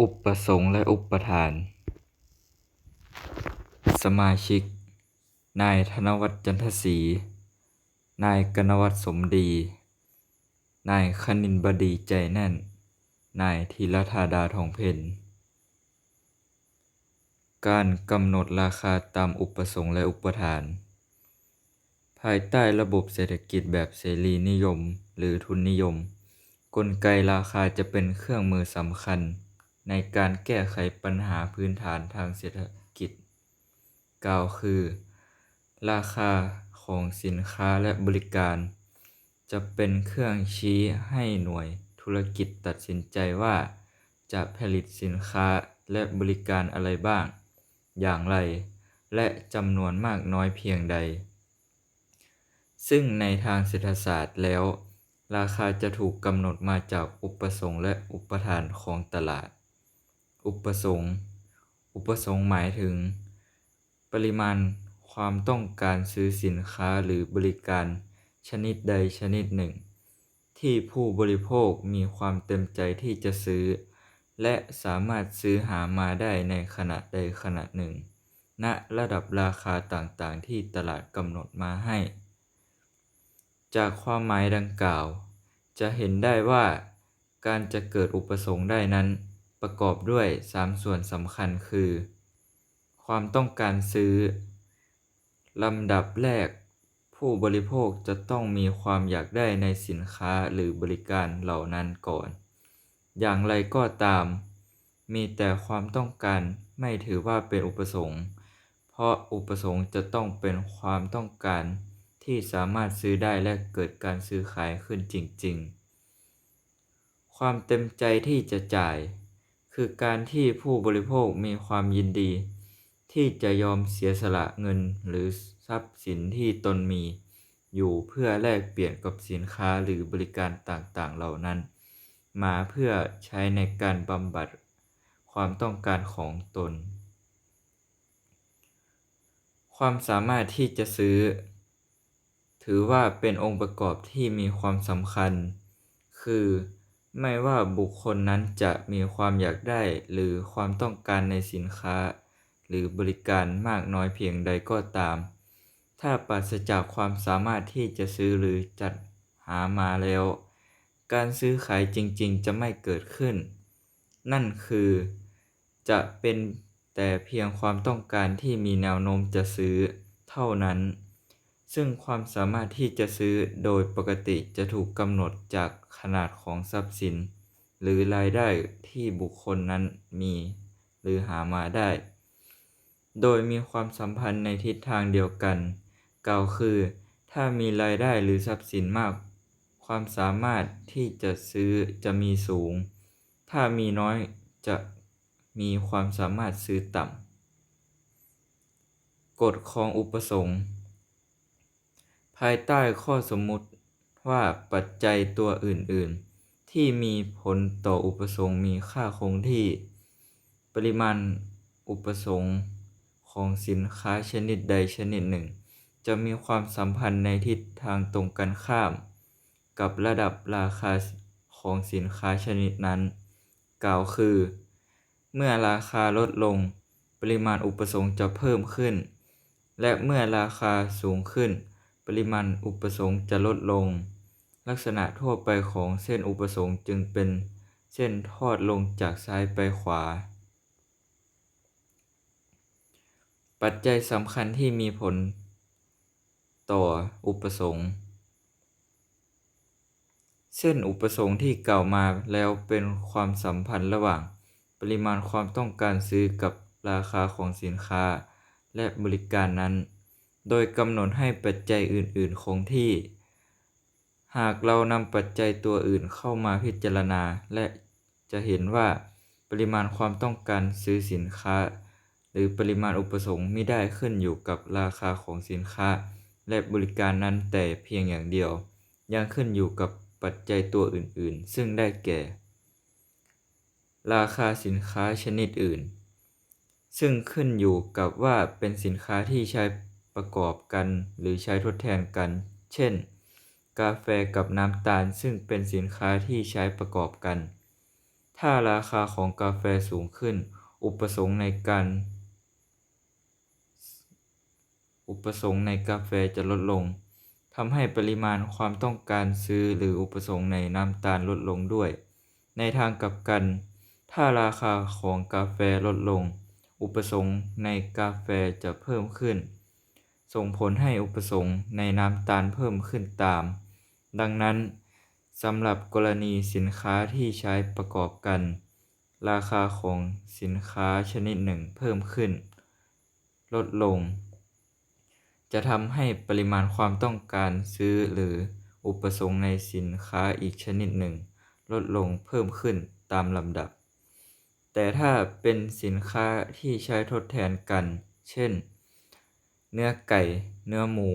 อุปสงค์และอุปทาน สมาชิก นายธนวัฒน์จันทศรี นายกนวัฒน์สมดี นายคณินบดีใจแน่น นายธีรธาดาทองเพ็ญการกำหนดราคาตามอุปสงค์และอุปทาน ภายใต้ระบบเศรษฐกิจแบบเสรีนิยม หรือทุนนิยม กลไกราคาจะเป็นเครื่องมือสำคัญ ในการแก้ไขปัญหาพื้นฐานทางเศรษฐกิจ กล่าวคือ ราคาของสินค้าและบริการ จะเป็นเครื่องชี้ให้หน่วยธุรกิจตัดสินใจว่า จะผลิตสินค้าและบริการอะไรบ้าง อย่างไร และจำนวนมากน้อยเพียงใด ซึ่งในทางเศรษฐศาสตร์แล้วราคาจะถูกกำหนดมาจากอุปสงค์และอุปทานของตลาด อุปสงค์ อุปสงค์หมายถึง ปริมาณความต้องการซื้อสินค้าหรือบริการชนิดใดชนิดหนึ่ง ที่ผู้บริโภคมีความเต็มใจที่จะซื้อ และสามารถซื้อหามาได้ในขณะใดขณะหนึ่ง ณระดับราคาต่างๆ ที่ตลาดกำหนดมาให้ จากความหมายดังกล่าว จะเห็นได้ว่าการจะเกิดอุปสงค์ได้นั้น ประกอบด้วยสามส่วนสำคัญคือ ความต้องการซื้อ ลำดับแรก ผู้บริโภคจะต้องมีความอยากได้ในสินค้าหรือบริการเหล่านั้นก่อน อย่างไรก็ตาม มีแต่ความต้องการไม่ถือว่าเป็นอุปสงค์ เพราะอุปสงค์จะต้องเป็นความต้องการที่สามารถซื้อได้และเกิดการซื้อขายขึ้นจริง ๆ ความเต็มใจที่จะจ่าย คือการที่ผู้บริโภคมีความยินดี ที่จะยอมเสียสละเงินหรือทรัพย์สินที่ตนมี อยู่เพื่อแลกเปลี่ยนกับสินค้าหรือบริการต่างๆ เหล่านั้น มาเพื่อใช้ในการบำบัดความต้องการของตน ความสามารถที่จะซื้อ ถือว่าเป็นองค์ประกอบที่มีความสำคัญ คือ ไม่ว่าบุคคลนั้นจะมีความอยากได้หรือความต้องการในสินค้า หรือบริการมากน้อยเพียงใดก็ตาม ถ้าปราศจากความสามารถที่จะซื้อหรือจัดหามาแล้ว การซื้อขายจริงๆ จะไม่เกิดขึ้น นั่นคือ จะเป็นแต่เพียงความต้องการที่มีแนวโน้มจะซื้อเท่านั้น ซึ่งความสามารถที่จะซื้อโดยปกติจะถูกกำหนดจาก ขนาดของทรัพย์สิน หรือรายได้ที่บุคคลนั้นมี หรือหามาได้ โดยมีความสัมพันธ์ในทิศทางเดียวกัน กล่าวคือ ถ้ามีรายได้หรือทรัพย์สินมาก ความสามารถที่จะซื้อจะมีสูง ถ้ามีน้อยจะมีความสามารถซื้อต่ำกฎของอุปสงค์ภายใต้ข้อสมมุติ ว่าปัจจัยตัวอื่น ๆ ที่มีผลต่ออุปสงค์มีค่าคงที่ ปริมาณอุปสงค์ของสินค้าชนิดใดชนิดหนึ่ง จะมีความสัมพันธ์ในทิศทางตรงกันข้าม กับระดับราคาของสินค้าชนิดนั้น กล่าวคือ เมื่อราคาลดลง ปริมาณอุปสงค์จะเพิ่มขึ้น และเมื่อราคาสูงขึ้น ริมาณอุปสงค์จะลดลง ลักษณะทั่วไปของเส้นอุปสงค์จึงเป็นเส้นทอดลงจากซ้ายไปขวา ปัจจัยสำคัญที่มีผล ต่ออุปสงค์ เส้นอุปสงค์ที่กล่าวมาแล้วเป็นความสัมพันธ์ระหว่าง ปริมาณความต้องการซื้อกับราคาของสินค้า และบริการนั้น โดยกำหนดให้ปัจจัยอื่น ๆ คงที่ หากเรานำปัจจัยตัวอื่นเข้ามาพิจารณา และจะเห็นว่าปริมาณความต้องการซื้อสินค้า หรือปริมาณอุปสงค์ไมิได้ขึ้นอยู่กับราคาของสินค้า และบริการนั้นแต่เพียงอย่างเดียว ยังขึ้นอยู่กับปัจจัยตัวอื่น ๆ ซึ่งได้แก่ ราคาสินค้าชนิดอื่น ซึ่งขึ้นอยู่กับว่าเป็นสินค้าที่ใช้ ประกอบกันหรือใช้ทดแทนกัน เช่น กาแฟกับน้ำตาลซึ่งเป็นสินค้าที่ใช้ประกอบกัน ถ้าราคาของกาแฟสูงขึ้น อุปสงค์ในการ อุปสงค์ในกาแฟจะลดลงทำให้ปริมาณความต้องการซื้อหรืออุปสงค์ในน้ำตาลลดลงด้วย ในทางกลับกัน ถ้าราคาของกาแฟลดลง อุปสงค์ในกาแฟจะเพิ่มขึ้น ส่งผลให้อุปสงค์ในน้ำตาลเพิ่มขึ้นตาม ดังนั้นสำหรับกรณีสินค้าที่ใช้ประกอบกัน ราคาของสินค้าชนิดหนึ่งเพิ่มขึ้น ลดลง จะทำให้ปริมาณความต้องการซื้อหรืออุปสงค์ในสินค้าอีกชนิดหนึ่ง ลดลงเพิ่มขึ้นตามลำดับ แต่ถ้าเป็นสินค้าที่ใช้ทดแทนกัน เช่น เนื้อไก่ เนื้อหมู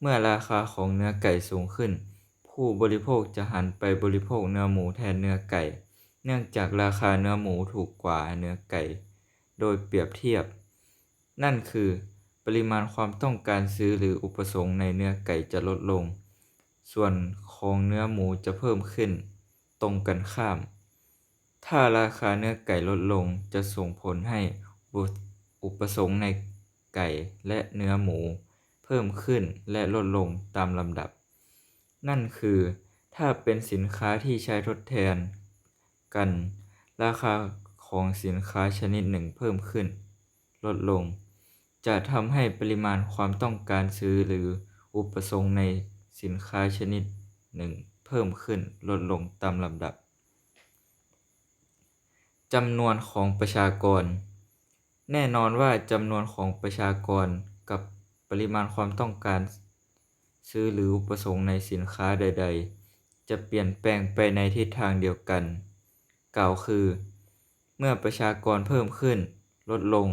เมื่อราคาของเนื้อไก่สูงขึ้น ผู้บริโภคจะหันไปบริโภคเนื้อหมูแทนเนื้อไก่ เนื่องจากราคาเนื้อหมูถูกกว่าเนื้อไก่ โดยเปรียบเทียบ นั่นคือปริมาณความต้องการซื้อหรืออุปสงค์ในเนื้อไก่จะลดลง ส่วนของเนื้อหมูจะเพิ่มขึ้น ตรงกันข้าม ถ้าราคาเนื้อไก่ลดลงจะส่งผลให้อุปสงค์ใน ไก่และเนื้อหมู เพิ่มขึ้นและลดลงตามลำดับ นั่นคือ ถ้าเป็นสินค้าที่ใช้ทดแทนกัน ราคาของสินค้าชนิดหนึ่งเพิ่มขึ้น ลดลง จะทำให้ปริมาณความต้องการซื้อหรืออุปสงค์ในสินค้าชนิดหนึ่งเพิ่มขึ้นลดลงตามลำดับจำนวนของประชากร แน่นอนว่าจำนวนของประชากรกับปริมาณความต้องการซื้อหรืออุปสงค์ในสินค้าใด ๆ จะเปลี่ยนแปลงไปในทิศทางเดียวกัน กล่าวคือ เมื่อประชากรเพิ่มขึ้น ลดลง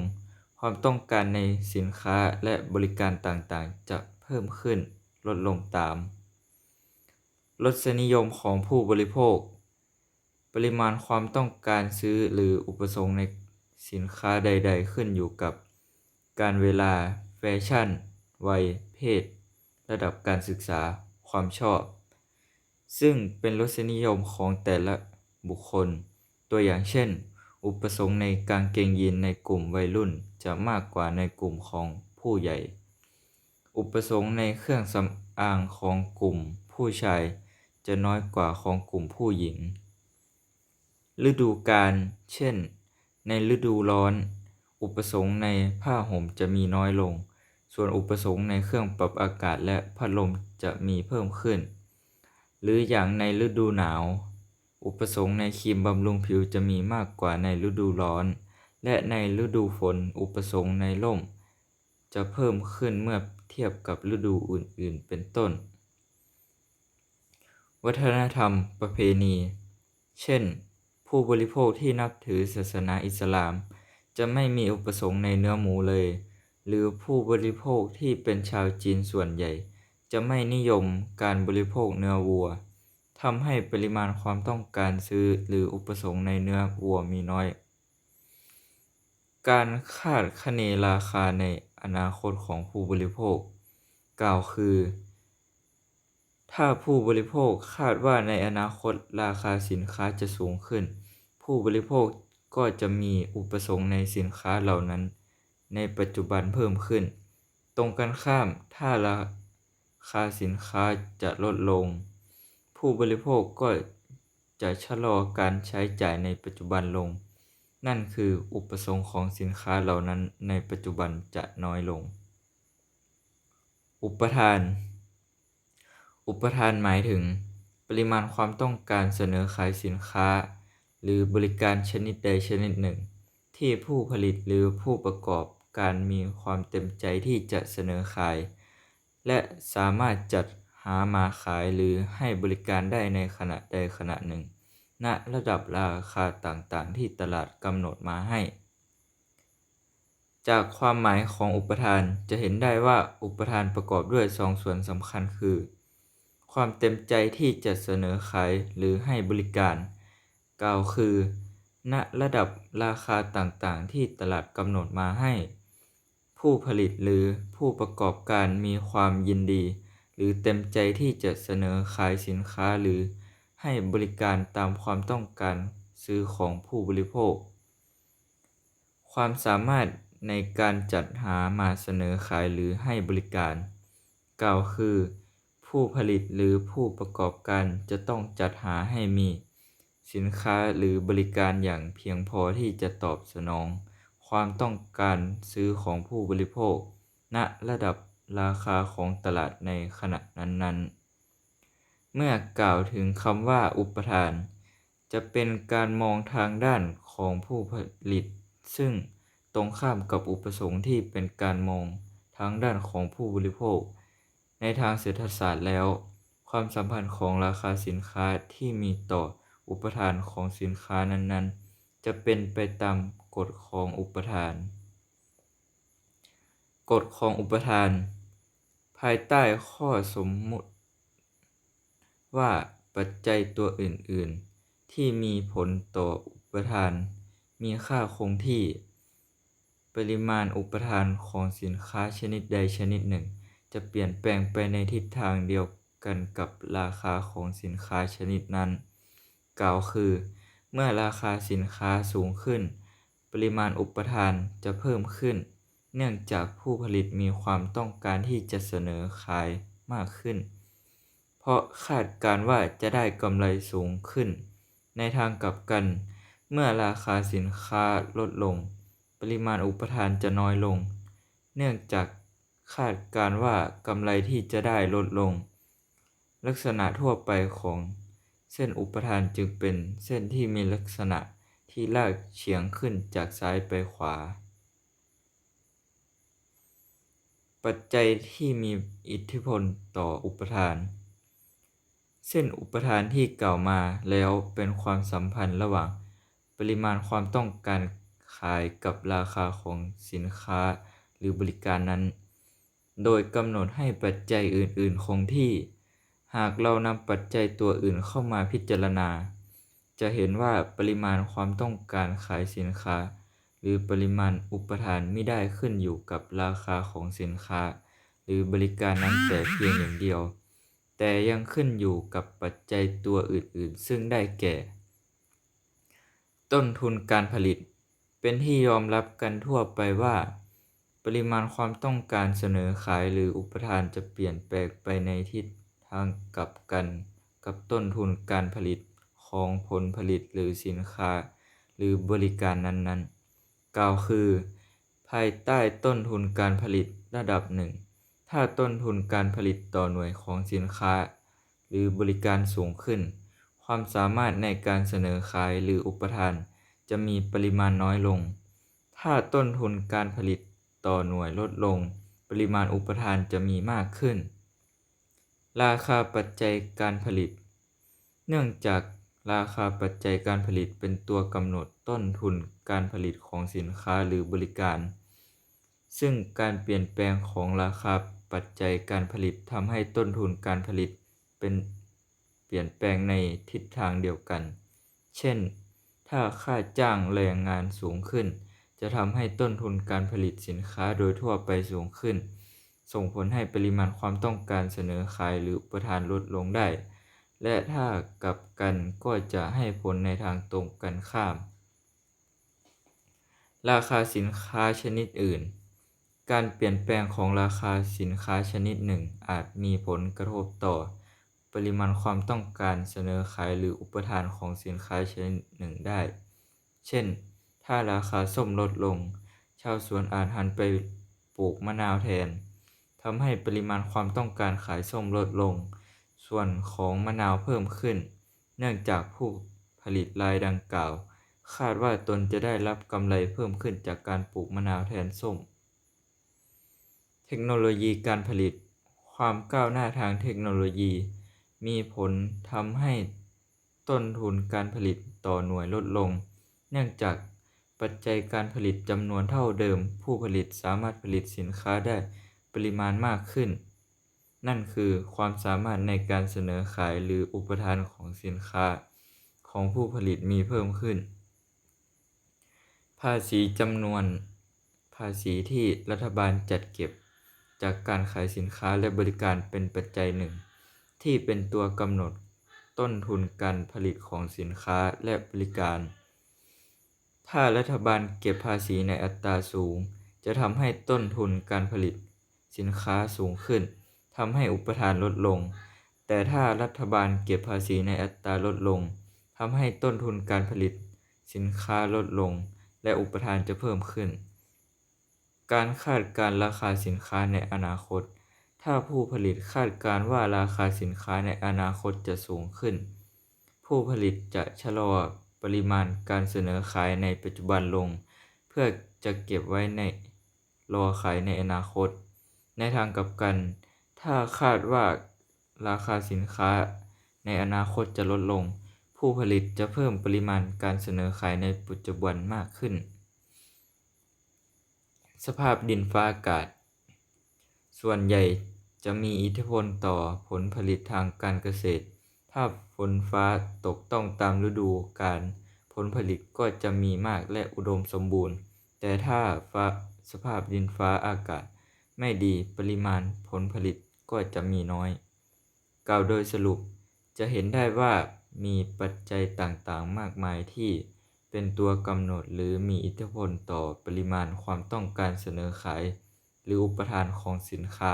ความต้องการในสินค้าและบริการต่างๆ จะเพิ่มขึ้น ลดลงตามรสนิยมของผู้บริโภค ปริมาณความต้องการซื้อหรืออุปสงค์ใน สินค้าใด ๆ ขึ้นอยู่กับ กาลเวลา แฟชั่น วัย เพศ ระดับการศึกษา ความชอบ ซึ่งเป็นรสนิยมของแต่ละบุคคล ตัวอย่างเช่น อุปสงค์ในกางเกงยีนในกลุ่มวัยรุ่นจะมากกว่าในกลุ่มของผู้ใหญ่ อุปสงค์ในเครื่องสำอางของกลุ่มผู้ชายจะน้อยกว่าของกลุ่มผู้หญิง ฤดูกาลเช่น ในฤดูร้อน อุปสงค์ในผ้าห่มจะมีน้อยลง ส่วนอุปสงค์ในเครื่องปรับอากาศและพัดลมจะมีเพิ่มขึ้น หรืออย่างในฤดูหนาว อุปสงค์ในครีมบำรุงผิวจะมีมากกว่าในฤดูร้อน และในฤดูฝนอุปสงค์ในร่ม จะเพิ่มขึ้นเมื่อเทียบกับฤดูอื่นๆ เป็นต้น วัฒนธรรมประเพณี เช่น ผู้บริโภคที่นับถือศาสนาอิสลาม จะไม่มีอุปสงค์ในเนื้อหมูเลย หรือผู้บริโภคที่เป็นชาวจีนส่วนใหญ่ จะไม่นิยมการบริโภคเนื้อวัวทำให้ปริมาณความต้องการซื้อหรืออุปสงค์ในเนื้อวัวมีน้อย การคาดคะเนราคาในอนาคตของผู้บริโภค กล่าวคือ ถ้าผู้บริโภคคาดว่าในอนาคตราคาสินค้าจะสูงขึ้น ผู้บริโภคก็จะมีอุปสงค์ในสินค้าเหล่านั้น ในปัจจุบันเพิ่มขึ้น ตรงกันข้ามถ้าราคาสินค้าจะลดลง ผู้บริโภคก็จะชะลอการใช้จ่ายในปัจจุบันลง นั่นคืออุปสงค์ของสินค้าเหล่านั้นในปัจจุบันจะน้อยลง อุปทาน อุปทานหมายถึง ปริมาณความต้องการเสนอขายสินค้า หรือบริการชนิดใดชนิดหนึ่ง ที่ผู้ผลิตหรือผู้ประกอบการมีความเต็มใจที่จะเสนอขาย และสามารถจัดหามาขายหรือให้บริการได้ในขณะใดขณะหนึ่ง ณระดับราคาต่างๆ ที่ตลาดกำหนดมาให้ จากความหมายของอุปทานจะเห็นได้ว่าอุปทานประกอบด้วยสองส่วนสำคัญคือ ความเต็มใจที่จะเสนอขายหรือให้บริการ กล่าวคือ ณระดับราคาต่างๆ ที่ตลาดกำหนดมาให้ ผู้ผลิตหรือผู้ประกอบการมีความยินดี หรือเต็มใจที่จะเสนอขายสินค้าหรือให้บริการตามความต้องการซื้อของผู้บริโภค ความสามารถในการจัดหามาเสนอขายหรือให้บริการ กล่าวคือ ผู้ผลิตหรือผู้ประกอบการจะต้องจัดหาให้มี สินค้าหรือบริการอย่างเพียงพอที่จะตอบสนอง ความต้องการซื้อของผู้บริโภค ณระดับราคาของตลาดในขณะนั้นๆ เมื่อกล่าวถึงคำว่าอุปทาน จะเป็นการมองทางด้านของผู้ผลิต ซึ่งตรงข้ามกับอุปสงค์ที่เป็นการมองทางด้านของผู้บริโภค ในทางเศรษฐศาสตร์แล้ว ความสัมพันธ์ของราคาสินค้าที่มีต่อ อุปทานของสินค้านั้นๆ จะเป็นไปตามกฎของอุปทาน กฎของอุปทาน ภายใต้ข้อสมมุติ ว่าปัจจัยตัวอื่นๆ ที่มีผลต่ออุปทาน มีค่าคงที่ ปริมาณอุปทานของสินค้าชนิดใดชนิดหนึ่ง จะเปลี่ยนแปลงไปในทิศทางเดียวกันกับราคาของสินค้าชนิดนั้น กล่าวคือ เมื่อราคาสินค้าสูงขึ้น ปริมาณอุปทานจะเพิ่มขึ้น เนื่องจากผู้ผลิตมีความต้องการที่จะเสนอขายมากขึ้น เพราะคาดการณ์ว่าจะได้กำไรสูงขึ้น ในทางกลับกัน เมื่อราคาสินค้าลดลง ปริมาณอุปทานจะน้อยลง เนื่องจากคาดการณ์ว่ากำไรที่จะได้ลดลง ลักษณะทั่วไปของ เส้นอุปทานจึงเป็นเส้นที่มีลักษณะที่ลากเฉียงขึ้นจากซ้ายไปขวา ปัจจัยที่มีอิทธิพลต่ออุปทาน เส้นอุปทานที่กล่าวมาแล้วเป็นความสัมพันธ์ระหว่างปริมาณความต้องการขายกับราคาของสินค้าหรือบริการนั้น โดยกำหนดให้ปัจจัยอื่น ๆ คงที่ หากเรานำปัจจัยตัวอื่นเข้ามาพิจารณา จะเห็นว่าปริมาณความต้องการขายสินค้า หรือปริมาณอุปทานไมิได้ขึ้นอยู่กับราคาของสินค้า หรือบริการนั้นแต่เพียงอย่างเดียว แต่ยังขึ้นอยู่กับปัจจัยตัวอื่นๆ ซึ่งได้แก่ ต้นทุนการผลิต เป็นที่ยอมรับกันทั่วไปว่า ปริมาณความต้องการเสนอขายหรืออุปทานจะเปลี่ยนแปลงไปในทิศ ทางกลับกันกับต้นทุนการผลิตของผลผลิตหรือสินค้า หรือบริการนั้นๆ กล่าวคือ ภายใต้ต้นทุนการผลิตระดับหนึ่ง ถ้าต้นทุนการผลิตต่อหน่วยของสินค้า หรือบริการสูงขึ้น ความสามารถในการเสนอขายหรืออุปทาน จะมีปริมาณน้อยลง ถ้าต้นทุนการผลิตต่อหน่วยลดลง ปริมาณอุปทานจะมีมากขึ้น ราคาปัจจัยการผลิต เนื่องจากราคาปัจจัยการผลิตเป็นตัวกำหนดต้นทุนการผลิตของสินค้าหรือบริการ ซึ่งการเปลี่ยนแปลงของราคาปัจจัยการผลิตทำให้ต้นทุนการผลิตเป็นเปลี่ยนแปลงในทิศทางเดียวกัน เช่น ถ้าค่าจ้างแรงงานสูงขึ้น จะทำให้ต้นทุนการผลิตสินค้าโดยทั่วไปสูงขึ้น ส่งผลให้ปริมาณความต้องการเสนอขายหรืออุปทานลดลงได้ และถ้ากลับกันก็จะให้ผลในทางตรงกันข้าม ราคาสินค้าชนิดอื่น การเปลี่ยนแปลงของราคาสินค้าชนิดหนึ่ง อาจมีผลกระทบต่อ ปริมาณความต้องการเสนอขายหรืออุปทานของสินค้าชนิดหนึ่งได้ เช่น ถ้าราคาส้มลดลง ชาวสวนอาจหันไปปลูกมะนาวแทน ทำให้ปริมาณความต้องการขายส้มลดลง ส่วนของมะนาวเพิ่มขึ้น เนื่องจากผู้ผลิตรายดังกล่าว คาดว่าตนจะได้รับกำไรเพิ่มขึ้นจากการปลูกมะนาวแทนส้ม เทคโนโลยีการผลิต ความก้าวหน้าทางเทคโนโลยี มีผลทำให้ต้นทุนการผลิตต่อหน่วยลดลง เนื่องจากปัจจัยการผลิตจำนวนเท่าเดิม ผู้ผลิตสามารถผลิตสินค้าได้ ปริมาณมากขึ้น นั่นคือความสามารถในการเสนอขายหรืออุปทานของสินค้าของผู้ผลิตมีเพิ่มขึ้น ภาษีจำนวน ภาษีที่รัฐบาลจัดเก็บ จากการขายสินค้าและบริการเป็นปัจจัยหนึ่ง ที่เป็นตัวกำหนดต้นทุนการผลิตของสินค้าและบริการ ถ้ารัฐบาลเก็บภาษีในอัตราสูง จะทำให้ต้นทุนการผลิต สินค้าสูงขึ้นทำให้อุปทานลดลง แต่ถ้ารัฐบาลเก็บภาษีในอัตราลดลงทำให้ต้นทุนการผลิต สินค้าลดลง และอุปทานจะเพิ่มขึ้น การคาดการ์ราคาสินค้าในอนาคต ถ้าผู้ผลิตคาดการว่าราคาสินค้าในอนาคตจะสูงขึ้น ผู้ผลิตจะชะลอปริมาณการเสนอขายในปัจจุบันลง เพื่อจะเก็บไว้ในรอขายในอนาคต ในทางกลับกัน ถ้าคาดว่าราคาสินค้าในอนาคตจะลดลง ผู้ผลิตจะเพิ่มปริมาณการเสนอขายในปัจจุบันมากขึ้น สภาพดินฟ้าอากาศ ส่วนใหญ่จะมีอิทธิพลต่อผลผลิตทางการเกษตร ถ้าฝนฟ้าตกต้องตามฤดูกาลผลผลิตก็จะมีมากและอุดมสมบูรณ์ แต่ถ้าสภาพดินฟ้าอากาศ ไม่ดีปริมาณผลผลิตก็จะมีน้อย กล่าวโดยสรุปจะเห็นได้ว่ามีปัจจัยต่างๆ มากมายที่เป็นตัวกำหนดหรือมีอิทธิพลต่อปริมาณความต้องการเสนอขาย หรืออุปทานของสินค้า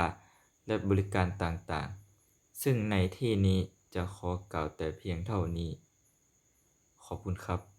และบริการต่างๆ ซึ่งในที่นี้จะขอกล่าวแต่เพียงเท่านี้ ขอบคุณครับ